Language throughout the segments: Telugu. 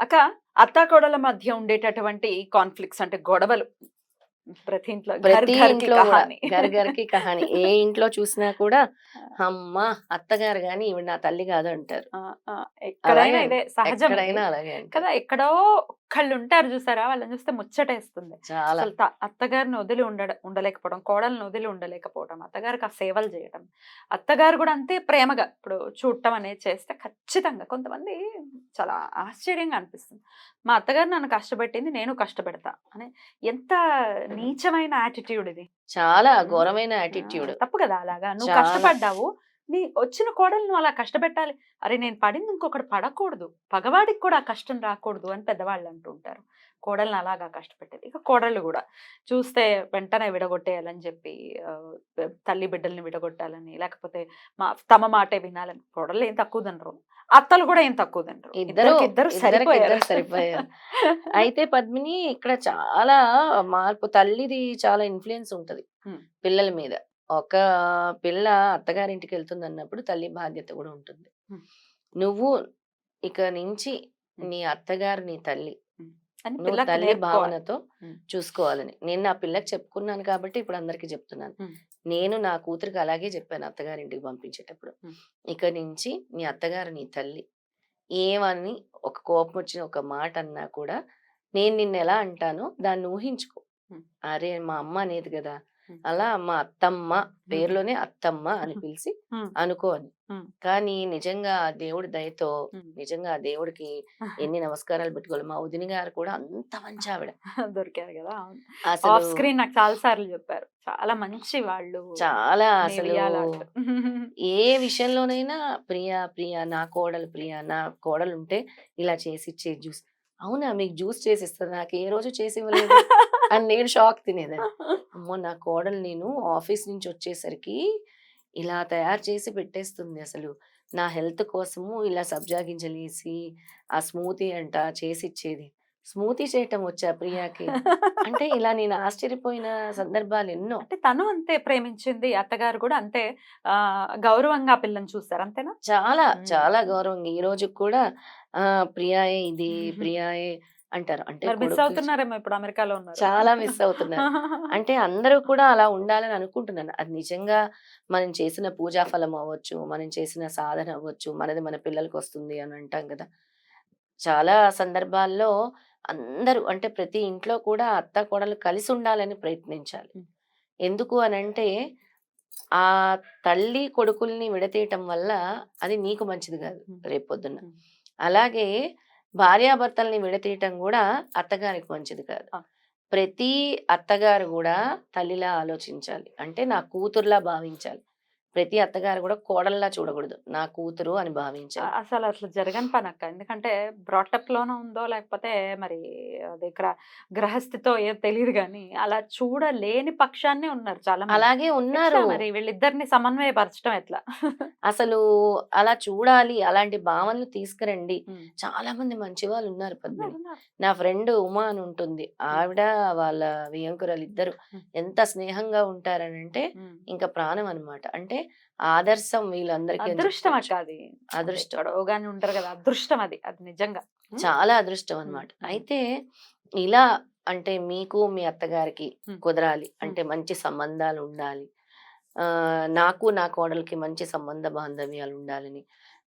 అక్క అత్తాకోడల మధ్య ఉండేటటువంటి కాన్ఫ్లిక్ట్స్ అంటే గొడవలు. ప్రతి ఇంట్లో ప్రతి ఇంట్లో. గరగరకి కహాని. ఏ ఇంట్లో చూసినా కూడా అమ్మ అత్తగారు గాని ఈవిడ నా తల్లి కాదు అంటారు ఎక్కడైనా అలాగే ఇదే సహజం అలాగే. కదా ఎక్కడో ఒక్కళ్ళు ఉంటారు చూసారా? వాళ్ళని చూస్తే ముచ్చటేస్తుంది. అసలు అత్తగారిని వదిలి ఉండ ఉండలేకపోవడం కోడల్ని వదిలి ఉండలేకపోవడం అత్తగారికి ఆ సేవలు చేయడం. అత్తగారు కూడా అంతే ప్రేమగా ఇప్పుడు చూడటం అనేది చేస్తే ఖచ్చితంగా కొంతమంది చాలా ఆశ్చర్యంగా అనిపిస్తుంది. మా అత్తగారు నన్ను కష్టపెట్టింది నేను కష్టపెడతా అని ఎంత నీచమైన యాటిట్యూడ్ ఇది. చాలా ఘోరమైన యాటిట్యూడ్. తప్పు కదా అలాగా? నువ్వు. కష్టపడ్డావు నీ వచ్చిన కోడలు నువ్వు అలా కష్టపెట్టాలి. అరే నేను పడింది ఇంకొకటి పడకూడదు. పగవాడికి కూడా కష్టం రాకూడదు అని పెద్దవాళ్ళు అంటుంటారు కోడల్ని అలాగా కష్టపెట్టేది. ఇక కోడళ్ళు కూడా చూస్తే వెంటనే విడగొట్టేయాలని చెప్పి తల్లి బిడ్డల్ని విడగొట్టాలని లేకపోతే మా తమ మాటే వినాలని కోడళ్ళు ఏం తక్కువ తినరు అత్తలు కూడా ఏం తక్కువ తినరు ఇద్దరు ఇద్దరు సరిపోయారు. సరిపోయారు. అయితే పద్మిని ఇక్కడ చాలా మార్పు తల్లిది చాలా ఇన్ఫ్లుయెన్స్ ఉంటది. పిల్లల మీద. ఒక పిల్ల అత్తగారింటికి వెళ్తుంది అన్నప్పుడు తల్లి బాధ్యత కూడా ఉంటుంది. నువ్వు ఇక నుంచి. నీ అత్తగారు నీ తల్లి నువ్వు తల్లి. భావనతో. చూసుకోవాలని నేను నా పిల్లకి చెప్పుకున్నాను కాబట్టి ఇప్పుడు అందరికి చెప్తున్నాను. నేను నా కూతురికి అలాగే చెప్పాను అత్తగారింటికి పంపించేటప్పుడు. ఇక నుంచి నీ అత్తగారు నీ తల్లి ఏమని ఒక కోపం వచ్చిన ఒక మాట అన్నా కూడా నేను నిన్ను ఎలా అంటానో దాన్ని ఊహించుకో. అరే మా అమ్మ అనేది కదా. అలా మా అత్తమ్మ పేరులోనే అత్తమ్మ అని పిలిచి ఉమ్. అనుకో అని ఉమ్. కానీ నిజంగా దేవుడి దయతో. నిజంగా దేవుడికి ఎన్ని నమస్కారాలు పెట్టుకోవాలి. మా వదిన గారు కూడా అంత మంచి ఆవిడ. దొరికారు కదా! ఆఫ్ స్క్రీన్ నాకు చాలా సార్లు చెప్పారు. చాలా మంచి వాళ్ళు చాలా అసలు. ఏ విషయంలోనైనా ప్రియా ప్రియా నా కోడలు ప్రియా నా కోడలు ఉంటే ఇలా చేసి ఇచ్చేది జ్యూస్. అవునా? మీకు జ్యూస్ చేసి ఇస్తారు నాకు ఏ రోజు చేసి ఇవ్వలేదు? అని నేను షాక్ తినేదాన్ని. అమ్మో! నా కోడలు నేను ఆఫీస్ నుంచి వచ్చేసరికి ఇలా తయారు చేసి పెట్టేస్తుంది అసలు. నా హెల్త్ కోసము ఇలా సబ్జా గింజలు వేసి ఆ స్మూతీ అంట చేసి ఇచ్చేది. స్మూతీ చేయటం వచ్చా ప్రియాకి? అంటే ఇలా నేను ఆశ్చర్యపోయిన సందర్భాలు ఎన్నో. అంటే తను అంతే ప్రేమించింది అత్తగారు కూడా అంతే గౌరవంగా పిల్లని చూస్తారు అంతేనా? చాలా. చాలా గౌరవంగా. ఈ రోజు కూడా ఆ ప్రియాయే ఇది. ప్రియాయే అంటారు. అంటే మిస్ అవుతున్నారేమో ఇప్పుడు అమెరికాలో ఉన్నారు. చాలా మిస్ అవుతున్నారు. అంటే అందరూ కూడా అలా ఉండాలని అనుకుంటున్నాను అది నిజంగా మనం చేసిన పూజా ఫలం అవ్వచ్చు మనం చేసిన సాధన అవ్వచ్చు మనది మన పిల్లలకి వస్తుంది అని అంటాం కదా. చాలా సందర్భాల్లో అందరూ అంటే ప్రతి ఇంట్లో కూడా అత్త కోడలు కలిసి ఉండాలని ప్రయత్నించాలి. ఎందుకు అని అంటే ఆ తల్లి కొడుకుల్ని విడతీయటం వల్ల అది నీకు మంచిది కాదు. రేపొద్దున. అలాగే భార్యాభర్తల్ని విడతీయటం కూడా అత్తగారికి మంచిది కాదు. ప్రతి అత్తగారు కూడా తల్లిలా ఆలోచించాలి అంటే నా కూతురులా భావించాలి ప్రతి అత్తగారు కూడా కోడల్లా చూడకూడదు. నా కూతురు అని భావించాలి అసలు అట్లా జరగని పని అక్క ఎందుకంటే బ్రాటప్లోనే ఉందో లేకపోతే మరి అది ఇక్కడ గ్రహస్థితో ఏం తెలియదు కానీ అలా చూడలేని పక్షాన్నే ఉన్నారు చాలా. అలాగే ఉన్నారు. మరి వీళ్ళిద్దరిని సమన్వయపరచడం ఎట్లా? అసలు అలా చూడాలి అలాంటి భావనలు తీసుకురండి. చాలా మంది మంచి వాళ్ళు ఉన్నారు పద్మిని. ఉన్నారు. నా ఫ్రెండ్ ఉమా అని ఉంటుంది. ఆవిడ వాళ్ళ వియంకురాలు ఇద్దరు. ఎంత స్నేహంగా ఉంటారనంటే. ఇంకా ప్రాణం అన్నమాట. అంటే ఆదర్శం వీళ్ళందరికీ అదృష్టం అది. అదృష్టం. ఉంటారు కదా అదృష్టం అది. అది నిజంగా. చాలా అదృష్టం అన్నమాట. మ్మ్. అయితే ఇలా అంటే మీకు మీ అత్తగారికి. కుదరాలి. అంటే మంచి సంబంధాలు ఉండాలి. ఆ నాకు నా కోడలికి మంచి సంబంధ బాంధవ్యాలు ఉండాలని.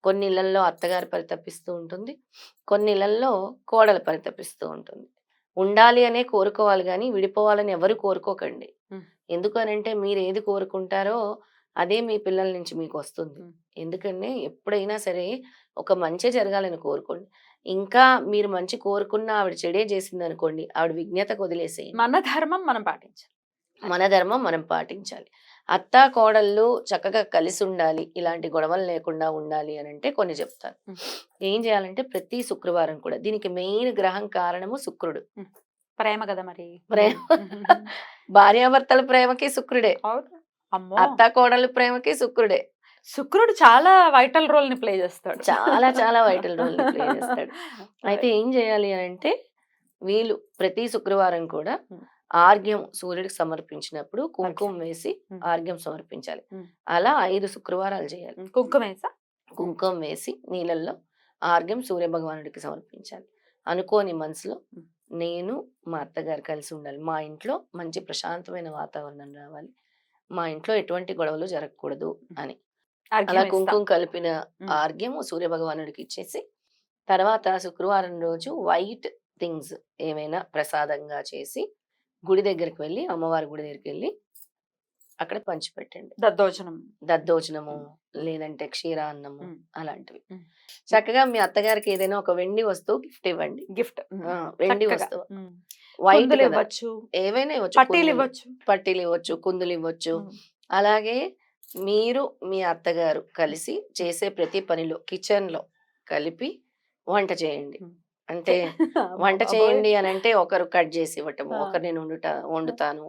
కొన్ని ఇళ్ళలో అత్తగారు పరితపిస్తూ ఉంటుంది. కొన్ని ఇళ్ళలో కోడలు పరితపిస్తూ ఉంటుంది. ఉండాలి అనే కోరుకోవాలి కానీ విడిపోవాలని ఎవరు కోరుకోకండి. ఎందుకనంటే మీరు ఏది కోరుకుంటారో అదే మీ పిల్లల నుంచి మీకు వస్తుంది. ఎందుకంటే ఎప్పుడైనా సరే ఒక మంచి జరగాలని కోరుకోండి. ఇంకా మీరు మంచి కోరుకున్న ఆవిడ చెడే చేసింది అనుకోండి ఆవిడ విజ్ఞతకు వదిలేసేయండి మన ధర్మం మనం పాటించాలి. మన ధర్మం మనం పాటించాలి. అత్తా కోడళ్ళు చక్కగా కలిసి ఉండాలి ఇలాంటి గొడవలు లేకుండా ఉండాలి అని అంటే కొన్ని చెప్తాను ఉం. ఏం చేయాలంటే ప్రతి శుక్రవారం కూడా దీనికి మెయిన్ గ్రహం కారణము శుక్రుడు. ప్రేమ కదా మరి. ప్రేమ. భార్యాభర్తల ప్రేమకి శుక్రుడే. అత్తా కోడళ్ళ ప్రేమకి శుక్రుడే. శుక్రుడు చాలా వైటల్ రోల్ని ప్లే చేస్తాడు. చాలా చాలా వైటల్ రోల్ ప్లే చేస్తాడు. అయితే ఏం చేయాలి అంటే వీళ్ళు ప్రతి శుక్రవారం కూడా ఉం. ఆర్ఘ్యం సూర్యుడికి సమర్పించినప్పుడు కుంకుమ వేసి ఉం. ఆర్ఘ్యం సమర్పించాలి. అలా ఐదు శుక్రవారాలు చేయాలి. కుంకుమ వేసా? కుంకుమ వేసి నీళ్ళల్లో ఆర్ఘ్యం సూర్య భగవానుడికి సమర్పించాలి. అనుకోని మనసులో. నేను మా అత్తగారు కలిసి ఉండాలి. మా ఇంట్లో మంచి ప్రశాంతమైన వాతావరణం రావాలి. మా ఇంట్లో ఎటువంటి గొడవలు జరగకూడదు అని. అలా. కుంకుమ కలిపిన ఉం. ఆర్ఘ్యం సూర్య భగవానుడికి ఇచ్చేసి తర్వాత శుక్రవారం రోజు వైట్ థింగ్స్ ఏమైనా ప్రసాదంగా చేసి గుడి దగ్గరికి వెళ్ళి అమ్మవారి గుడి దగ్గరికి వెళ్ళి అక్కడ పంచిపెట్టండి. దద్దోజనం. దద్దోజనము లేదంటే క్షీరాన్నము. అలాంటివి. చక్కగా మీ అత్తగారికి ఏదైనా ఒక వెండి వస్తువు గిఫ్ట్ ఇవ్వండి. గిఫ్ట్. వెండి వస్తువు. వైట్ కుందులు కదా, ఇవ్వచ్చు. ఏవైనా ఇవ్వచ్చు. పట్టీలు ఇవ్వచ్చు. పట్టీలు ఇవ్వచ్చు కుందులు ఇవ్వచ్చు. అలాగే మీరు మీ అత్తగారు కలిసి చేసే ప్రతి పనిలో కిచెన్లో కలిపి వంట చేయండి. అంటే వంట. చేయండి అని అంటే ఒకరు కట్ చేసి ఇవ్వటము. ఒకరు నేను వండుట వండుతాను.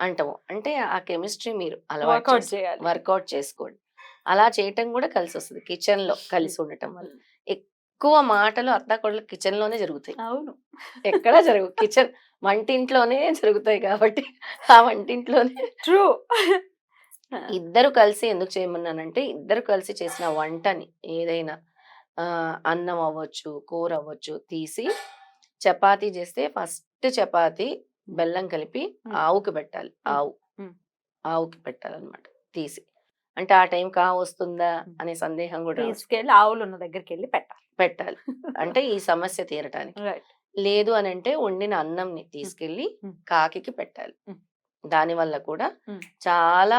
అంటాము. అంటే ఆ కెమిస్ట్రీ మీరు అలవాటు వర్కౌట్ చేసుకోండి. అలా చేయటం కూడా కలిసి వస్తుంది కిచెన్లో కలిసి ఉండటం వల్ల. ఎక్కువ మాటలు అత్త కొడలు కిచెన్లోనే జరుగుతాయి అవును ఎక్కడ జరుగు కిచెన్ వంటింట్లోనే జరుగుతాయి కాబట్టి ఆ వంటింట్లోనే ట్రూ ఇద్దరు కలిసి ఎందుకు చేయమన్నానంటే ఇద్దరు కలిసి చేసిన వంటని ఏదైనా ఆ, అన్నం అవ్వచ్చు కూర అవ్వచ్చు తీసి చపాతీ చేస్తే ఫస్ట్ చపాతీ బెల్లం కలిపి. ఆవుకి పెట్టాలి. ఆవు. ఆవుకి పెట్టాలన్నమాట తీసి అంటే ఆ టైం కా వస్తుందా. అనే సందేహం కూడా. తీసుకెళ్ళి ఆవులు ఉన్న దగ్గరికి వెళ్ళి పెట్టాలి పెట్టాలి అంటే ఈ సమస్య తీరటానికి రైట్ లేదు అని అంటే వండిన అన్నంని తీసుకెళ్ళి మ్. కాకికి పెట్టాలి. దాని వల్ల కూడా. చాలా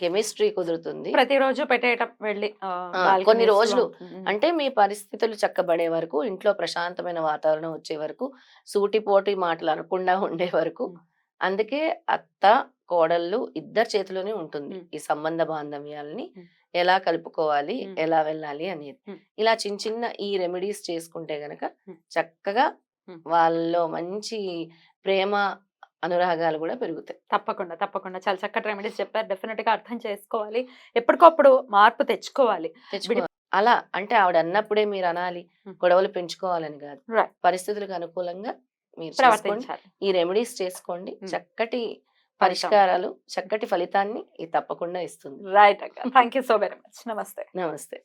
కెమిస్ట్రీ కుదురుతుంది ప్రతిరోజు పెట్టేయటం వెళ్ళి కొన్ని. రోజులు. అంటే మీ పరిస్థితులు చక్కబడే వరకు ఇంట్లో ప్రశాంతమైన వాతావరణం వచ్చే వరకు సూటిపోటి మాటలు అనకుండా ఉండే వరకు. అందుకే అత్త కోడళ్ళు ఇద్దరు చేతిలోనే ఉంటుంది. ఈ సంబంధ బాంధవ్యాలని. ఎలా కలుపుకోవాలి. ఎలా వెళ్ళాలి అనేది. ఇలా చిన్న చిన్న ఈ రెమెడీస్ చేసుకుంటే గనక. చక్కగా. వాళ్ళలో మంచి ప్రేమ అనురాగాలు కూడా పెరుగుతాయి తప్పకుండా తప్పకుండా చాలా చక్కటి రెమెడీస్ చెప్పారు డెఫినెట్గా అర్థం చేసుకోవాలి ఎప్పటికప్పుడు మార్పు తెచ్చుకోవాలి తెచ్చుకో అలా అంటే ఆవిడ అన్నప్పుడే మీరు అనాలి. గొడవలు పెంచుకోవాలని కాదు. పరిస్థితులకు అనుకూలంగా మీరు ఈ రెమెడీస్ చేసుకోండి. చక్కటి పరిష్కారాలు చక్కటి ఫలితాన్ని ఇది తప్పకుండా ఇస్తుంది. రైట్ అక్క. Thank you so very much నమస్తే నమస్తే.